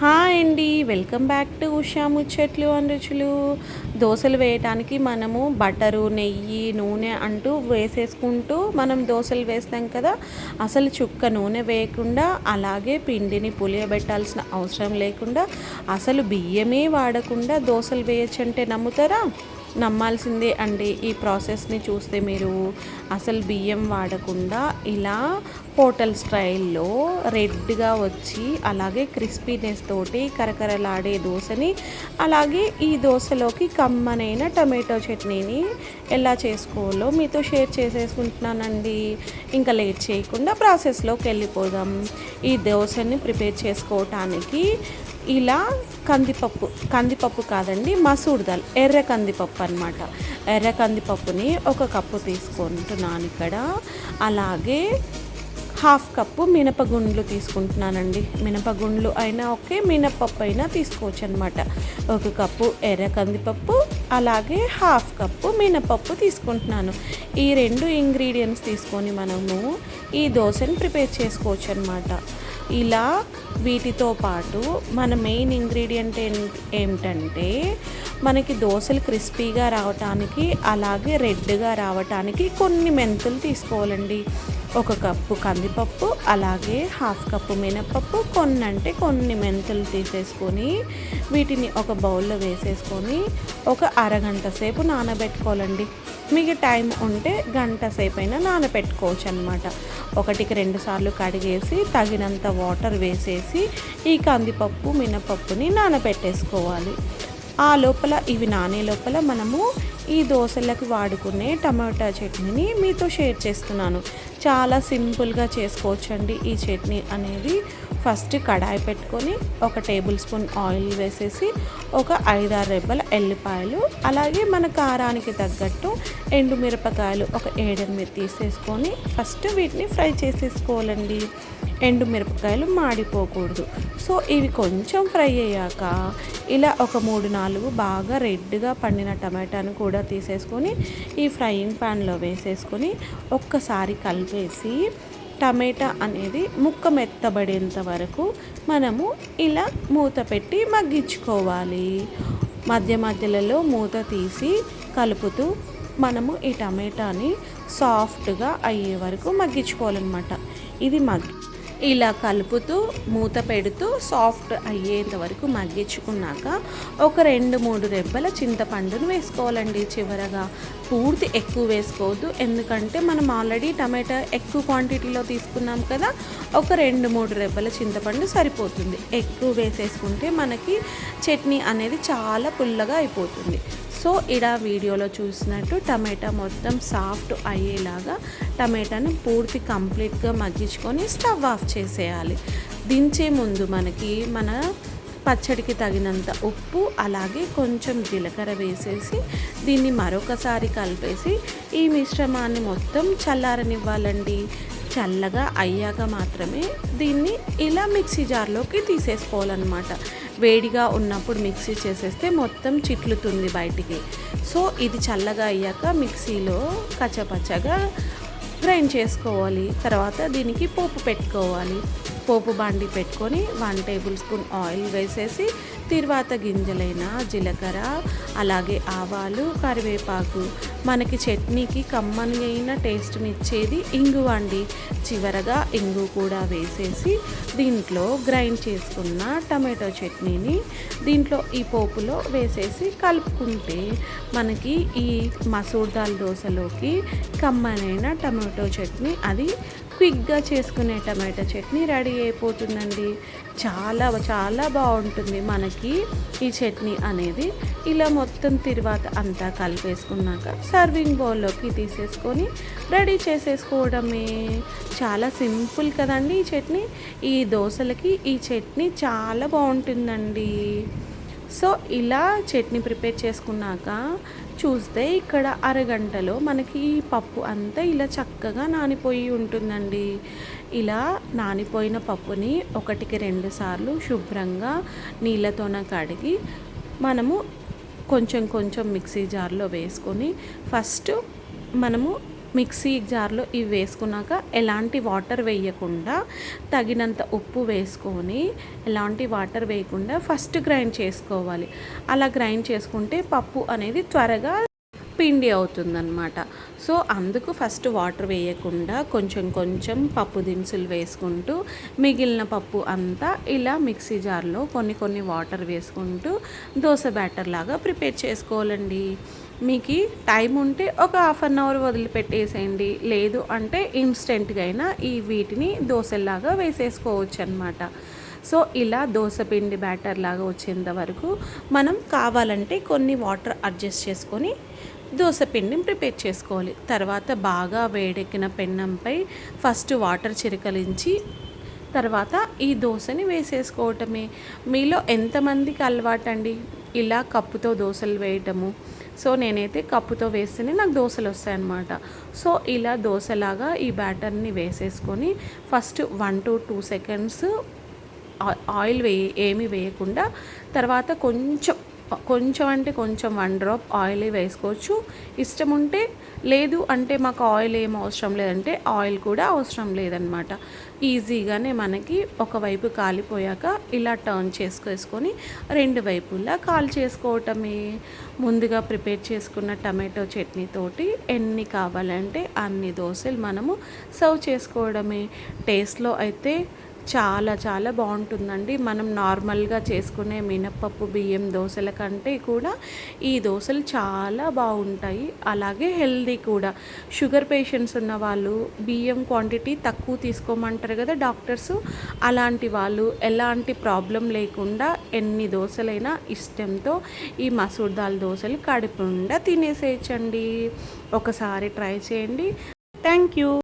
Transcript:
Hi అండి. Welcome back to Usha ముచ్చట్లు and రుచులు. దోశలు వేయటానికి మనము బటరు నెయ్యి నూనె అంటూ వేసేసుకుంటూ మనం దోశలు వేస్తాం కదా. అసలు చుక్క నూనె వేయకుండా అలాగే పిండిని పులియబెట్టాల్సిన అవసరం లేకుండా అసలు బియ్యమే వాడకుండా దోశలు వేయచ్చంటే నమ్ముతారా? నమ్మాల్సిందే అండి. ఈ ప్రాసెస్ని చూస్తే మీరు అసలు బియ్యం వాడకుండా ఇలా హోటల్ స్టైల్లో రెడ్గా వచ్చి అలాగే క్రిస్పీనెస్ తోటి కరకరలాడే దోశని అలాగే ఈ దోశలోకి కమ్మనైన టమాటో చట్నీని ఎలా చేసుకోవాలో మీతో షేర్ చేసేసుకుంటున్నానండి. ఇంకా లేట్ చేయకుండా ప్రాసెస్లోకి వెళ్ళిపోదాం. ఈ దోశని ప్రిపేర్ చేసుకోవటానికి ఇలా కందిపప్పు కందిపప్పు కాదండి మసూర్ దాల్ ఎర్ర కందిపప్పు అనమాట ఎర్ర కందిపప్పుని ఒక కప్పు తీసుకుంటున్నాను ఇక్కడ. అలాగే హాఫ్ కప్పు మినపగుండ్లు తీసుకుంటున్నానండి. మినపగుండ్లు అయినా ఓకే మినపప్పు అయినా తీసుకోవచ్చు అనమాట ఒక కప్పు ఎర్ర కందిపప్పు అలాగే హాఫ్ కప్పు మినపప్పు తీసుకుంటున్నాను. ఈ రెండు ఇంగ్రీడియంట్స్ తీసుకొని మనము ఈ దోశని ప్రిపేర్ చేసుకోవచ్చు అనమాట ఇలా వీటితో పాటు మన మెయిన్ ఇంగ్రీడియంట్ ఏమిటంటే మనకి దోశలు క్రిస్పీగా రావటానికి అలాగే రెడ్గా రావటానికి కొన్ని మెంతులు తీసుకోవాలండి. ఒక కప్పు కందిపప్పు అలాగే హాఫ్ కప్పు మినపప్పు కొన్ని అంటే కొన్ని మెంతులు తీసేసుకొని వీటిని ఒక బౌల్లో వేసేసుకొని ఒక అరగంట సేపు నానబెట్టుకోవాలండి. మీకు టైం ఉంటే గంట సేపు అయినా నానబెట్టుకోవచ్చు అనమాట ఒకటికి రెండు సార్లు కడిగేసి తగినంత వాటర్ వేసేసి ఈ కందిపప్పు మినపప్పుని నానబెట్టేసుకోవాలి ఆ లోపల ఇవి నానే లోపల మనము ఈ దోశలకు వాడుకునే టమాటా చట్నీని మీతో షేర్ చేస్తున్నాను. చాలా సింపుల్గా చేసుకోవచ్చండి ఈ చట్నీ అనేది. ఫస్ట్ కడాయి పెట్టుకొని ఒక టేబుల్ స్పూన్ ఆయిల్ వేసేసి ఒక ఐదారు రెబ్బల ఎల్లిపాయలు అలాగే మన కారానికి తగ్గట్టు ఎండు మిరపకాయలు ఒక ఏడెనిమిది తీసేసుకొని ఫస్ట్ వీటిని ఫ్రై చేసేసుకోవాలండి. ఎండు మిరపకాయలు మాడిపోకూడదు. సో ఇవి కొంచెం ఫ్రై అయ్యాక ఇలా ఒక మూడు నాలుగు బాగా రెడ్గా పండిన టమాటాను కూడా తీసేసుకొని ఈ ఫ్రైయింగ్ ప్యాన్లో వేసేసుకొని ఒక్కసారి కలిపేసి టమాటా అనేది ముక్క మెత్తబడేంత వరకు మనము ఇలా మూత పెట్టి మగ్గించుకోవాలి. మధ్య మధ్యలలో మూత తీసి కలుపుతూ మనము ఈ టమాటాని సాఫ్ట్గా అయ్యే వరకు మగ్గించుకోవాలన్నమాట. ఇది మగ్గి ఇలా కలుపుతూ మూత పెడుతూ సాఫ్ట్ అయ్యేంత వరకు మగ్గించుకున్నాక ఒక రెండు మూడు రెబ్బల చింతపండును వేసుకోవాలండి. చివరగా పూర్తి ఎక్కువ వేసుకోవద్దు. ఎందుకంటే మనం ఆల్రెడీ టమాటా ఎక్కువ క్వాంటిటీలో తీసుకున్నాం కదా ఒక రెండు మూడు రెబ్బల చింతపండు సరిపోతుంది. ఎక్కువ వేసేసుకుంటే మనకి చట్నీ అనేది చాలా పుల్లగా అయిపోతుంది. సో ఇలా వీడియోలో చూసినట్టు టమాటా మొత్తం సాఫ్ట్ అయ్యేలాగా టమాటాను పూర్తి కంప్లీట్గా మగ్గించుకొని స్టవ్ ఆఫ్ చేసేయాలి. దించే ముందు మనకి మన పచ్చడికి తగినంత ఉప్పు అలాగే కొంచెం జీలకర్ర వేసేసి దీన్ని మరొకసారి కలిపేసి ఈ మిశ్రమాన్ని మొత్తం చల్లారనివ్వాలండి. చల్లగా అయ్యాక మాత్రమే దీన్ని ఇలా మిక్సీ జార్లోకి తీసేసుకోవాలన్నమాట. వేడిగా ఉన్నప్పుడు మిక్సీ చేసేస్తే మొత్తం చిట్లుతుంది బయటికి. సో ఇది చల్లగా అయ్యాక మిక్సీలో కచ్చపచ్చగా గ్రైండ్ చేసుకోవాలి. తర్వాత దీనికి పోపు పెట్టుకోవాలి. పోపు బాండి పెట్టుకొని వన్ టేబుల్ స్పూన్ ఆయిల్ వేసేసి తిరువాత గింజలైన జీలకర్ర అలాగే ఆవాలు కరివేపాకు. మనకి చట్నీకి కమ్మని అయిన టేస్ట్ని ఇచ్చేది అండి. చివరగా ఇంగు కూడా వేసేసి దీంట్లో గ్రైండ్ చేసుకున్న టమాటో చట్నీని దీంట్లో ఈ పోపులో వేసేసి కలుపుకుంటే మనకి ఈ మసూర్ దాల్ దోశలోకి కమ్మనైన టమాటో చట్నీ అది క్విక్గా చేసుకునే టమాటో చట్నీ రెడీ అయిపోతుందండి. చాలా చాలా బాగుంటుంది మనకి ఈ చట్నీ అనేది. ఇలా మొత్తం తర్వాత అంతా కలిపేసుకున్నాక సర్వింగ్ బౌల్లోకి తీసేసుకొని రెడీ చేసేసుకోవడమే. చాలా సింపుల్ కదండి ఈ చట్నీ. ఈ దోశలకి ఈ చట్నీ చాలా బాగుంటుందండి. సో ఇలా చట్నీ ప్రిపేర్ చేసుకున్నాక చూస్తే ఇక్కడ అరగంటలో మనకి ఈ పప్పు అంతా ఇలా చక్కగా నానిపోయి ఉంటుందండి. ఇలా నానిపోయిన పప్పుని ఒకటికి రెండు సార్లు శుభ్రంగా నీళ్ళతోన కడిగి మనము కొంచెం కొంచెం మిక్సీ జార్లో వేసుకొని ఫస్ట్ మనము మిక్సీ జార్లో ఇవి వేసుకున్నాక ఎలాంటి వాటర్ వేయకుండా తగినంత ఉప్పు వేసుకొని ఎలాంటి వాటర్ వేయకుండా ఫస్ట్ గ్రైండ్ చేసుకోవాలి. అలా గ్రైండ్ చేసుకుంటే పప్పు అనేది త్వరగా పిండి అవుతుందన్నమాట. సో అందుకు ఫస్ట్ వాటర్ వేయకుండా కొంచెం కొంచెం పప్పు దినుసులు వేసుకుంటూ మిగిలిన పప్పు అంతా ఇలా మిక్సీ జార్లో కొన్ని కొన్ని వాటర్ వేసుకుంటూ దోశ బ్యాటర్ లాగా ప్రిపేర్ చేసుకోవాలండి. మీకు టైం ఉంటే ఒక హాఫ్ అన్ అవర్ వదిలిపెట్టేసేయండి. లేదు అంటే ఇన్స్టెంట్గా అయినా ఈ వీటిని దోశలాగా వేసేసుకోవచ్చు అనమాట సో ఇలా దోశపిండి బ్యాటర్ లాగా వచ్చేంత వరకు మనం కావాలంటే కొన్ని వాటర్ అడ్జస్ట్ చేసుకొని దోశ పిండిని ప్రిపేర్ చేసుకోవాలి. తర్వాత బాగా వేడెక్కిన పెన్నంపై ఫస్ట్ వాటర్ చిరకలించి తర్వాత ఈ దోశని వేసేసుకోవటమే. మీలో ఎంతమందికి అలవాటండి? ఇలా కప్పుతో దోశలు వేయటము సో నేనైతే కప్పుతో వేస్తేనే నాకు దోశలు వస్తాయన్నమాట. సో ఇలా దోశలాగా ఈ బ్యాటర్ని వేసేసుకొని first one to two seconds oil వేయి ఏమీ వేయకుండా తర్వాత కొంచెం కొంచెం అంటే కొంచెం వన్ డ్రాప్ ఆయిల్ వేసుకోవచ్చు. ఇష్టం ఉంటే లేదు అంటే మాకు ఆయిల్ ఏం అవసరం లేదంటే ఆయిల్ కూడా అవసరం లేదనమాట ఈజీగానే మనకి ఒకవైపు కాలిపోయాక ఇలా టర్న్ చేసుకేసుకొని రెండు వైపులా కాల్ చేసుకోవటమే. ముందుగా ప్రిపేర్ చేసుకున్న టమాటో చట్నీతోటి ఎన్ని కావాలంటే అన్ని దోశలు మనము సర్వ్ చేసుకోవడమే. టేస్ట్లో అయితే చాలా చాలా బాగుంటుందండి. మనం నార్మల్గా చేసుకునే మినప్పప్పు బియ్యం దోశల కంటే కూడా ఈ దోశలు చాలా బాగుంటాయి. అలాగే హెల్దీ కూడా. షుగర్ పేషెంట్స్ ఉన్న వాళ్ళు బియ్యం క్వాంటిటీ తక్కువ తీసుకోమంటారు కదా డాక్టర్స్. అలాంటి వాళ్ళు ఎలాంటి ప్రాబ్లం లేకుండా ఎన్ని దోశలైనా ఇష్టంతో ఈ మసూర్ దాల్ దోశలు కడుపుండా తినేసేయచ్చండి. ఒకసారి ట్రై చేయండి. Thank you.